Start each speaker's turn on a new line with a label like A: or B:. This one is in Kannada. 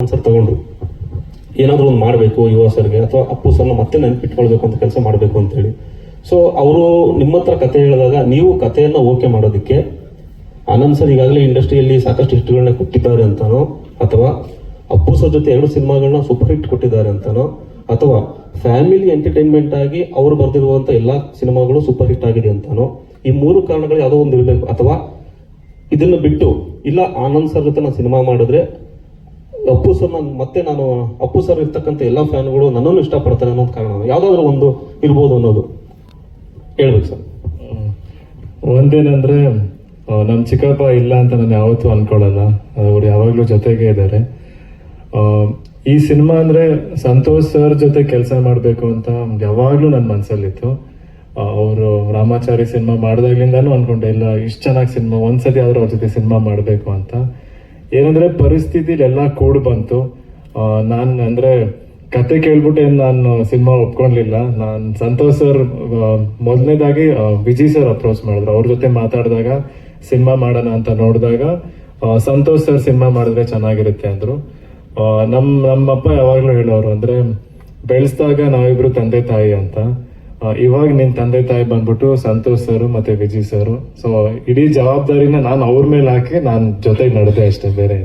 A: ಆನ್ಸರ್ ತಗೊಂಡ್ರು ಏನಾದರೂ ಒಂದು ಮಾಡಬೇಕು ಯುವ ಸರ್ಗೆ ಅಥವಾ ಅಪ್ಪು ಸರ್ನ ಮತ್ತೆ ನೆನ್ಪಿಟ್ಕೊಳ್ಬೇಕು ಅಂತ ಕೆಲಸ ಮಾಡಬೇಕು ಅಂತ ಹೇಳಿ ಸೊ ಅವರು ನಿಮ್ಮ ಹತ್ರ ಕತೆ ಹೇಳಿದಾಗ ನೀವು ಕಥೆಯನ್ನ ಓಕೆ ಮಾಡೋದಕ್ಕೆ ಆನಂದ್ ಸರ್ ಈಗಾಗಲೇ ಇಂಡಸ್ಟ್ರಿಯಲ್ಲಿ ಸಾಕಷ್ಟು ಹಿಟ್ಗಳನ್ನ ಕೊಟ್ಟಿದ್ದಾರೆ ಅಂತಾನೋ, ಅಥವಾ ಅಪ್ಪು ಸರ್ ಜೊತೆ ಎರಡು ಸಿನಿಮಾಗಳನ್ನ ಸೂಪರ್ ಹಿಟ್ ಕೊಟ್ಟಿದ್ದಾರೆ ಅಂತಾನೋ, ಅಥವಾ ಫ್ಯಾಮಿಲಿ ಎಂಟರ್ಟೈನ್ಮೆಂಟ್ ಆಗಿ ಅವರು ಬರೆದಿರುವಂಥ ಎಲ್ಲಾ ಸಿನಿಮಾಗಳು ಸೂಪರ್ ಹಿಟ್ ಆಗಿದೆ ಅಂತಾನೋ, ಈ ಮೂರು ಕಾರಣಗಳು ಯಾವುದೋ ಒಂದು ಇರಬೇಕು ಅಥವಾ ಇದನ್ನ ಬಿಟ್ಟು, ಇಲ್ಲ ಆನಂದ್ ಸರ್ ಜೊತೆ ನಾನು ಸಿನಿಮಾ ಮಾಡಿದ್ರೆ ಅಪ್ಪು ಸರ್ ನಾನು ಮತ್ತೆ ನಾನು ಅಪ್ಪು ಸರ್ ಇರ್ತಕ್ಕಂಥ ಎಲ್ಲಾ ಫ್ಯಾನ್ಗಳು ನನ್ನನ್ನು ಇಷ್ಟಪಡ್ತಾರೆ ಅನ್ನೋದು ಕಾರಣ ಯಾವ್ದಾದ್ರು ಒಂದು ಇರ್ಬೋದು ಅನ್ನೋದು. ಹೇಳ್ಬೇಕು ಸರ್
B: ಒಂದೇನಂದ್ರೆ ನಮ್ಮ ನಮ್ ಚಿಕ್ಕಪ್ಪ ಇಲ್ಲ ಅಂತ ನಾನು ಯಾವತ್ತೂ ಅನ್ಕೊಳ್ಳಲ್ಲ. ಅವ್ರು ಯಾವಾಗಲೂ ಜೊತೆಗೆ ಇದ್ದಾರೆ. ಈ ಸಿನಿಮಾ ಅಂದ್ರೆ ಸಂತೋಷ್ ಸರ್ ಜೊತೆ ಕೆಲಸ ಮಾಡಬೇಕು ಅಂತ ಯಾವಾಗಲೂ ನನ್ನ ಮನಸ್ಸಲ್ಲಿತ್ತು ಅವರು ರಾಮಾಚಾರಿ ಸಿನಿಮಾ ಮಾಡ್ದಾಗ್ಲಿಂದಾನು ಅನ್ಕೊಂಡೆ, ಇಲ್ಲ, ಇಷ್ಟು ಚೆನ್ನಾಗಿ ಸಿನಿಮಾ, ಒಂದ್ಸತಿ ಆದರೂ ಅವ್ರ ಜೊತೆ ಸಿನಿಮಾ ಮಾಡಬೇಕು ಅಂತ. ಏನಂದ್ರೆ ಪರಿಸ್ಥಿತಿಲೆಲ್ಲ ಕೂಡ್ ಬಂತು. ನಾನು ಅಂದ್ರೆ ಕತೆ ಕೇಳ್ಬಿಟ್ಟು ಏನ್ ನಾನು ಸಿನಿಮಾ ಒಪ್ಕೊಳ್ಲಿಲ್ಲ ನಾನು ಸಂತೋಷ್ ಸರ್ ಮೊದಲನೇದಾಗಿ ವಿಜಯ್ ಸರ್ ಅಪ್ರೋಚ್ ಮಾಡಿದ್ರು. ಅವ್ರ ಜೊತೆ ಮಾತಾಡಿದಾಗ ಸಿನಿಮಾ ಮಾಡೋಣ ಅಂತ ನೋಡಿದಾಗ ಸಂತೋಷ್ ಸರ್ ಸಿನಿಮಾ ಮಾಡಿದ್ರೆ ಚೆನ್ನಾಗಿರುತ್ತೆ ಅಂದ್ರು. ನಮ್ಮ ನಮ್ ನಮ್ಮಪ್ಪ ಯಾವಾಗಲೂ ಹೇಳೋರು ಅಂದ್ರೆ, ಬೆಳೆಸಿದಾಗ ನಾವಿಬ್ರು ತಂದೆ ತಾಯಿ ಅಂತ. ಇವಾಗ ನಿನ್ ತಂದೆ ತಾಯಿ ಬಂದ್ಬಿಟ್ಟು ಸಂತೋಷ್ ಸರ್ ಮತ್ತೆ ವಿಜಯ್ ಸರ್. ಸೊ ಇಡೀ ಜವಾಬ್ದಾರಿನ ನಾನು ಅವ್ರ ಮೇಲೆ ಹಾಕಿ ನಾನು ಜೊತೆಗೆ ನಡೆದೆ ಅಷ್ಟೇ, ಬೇರೆ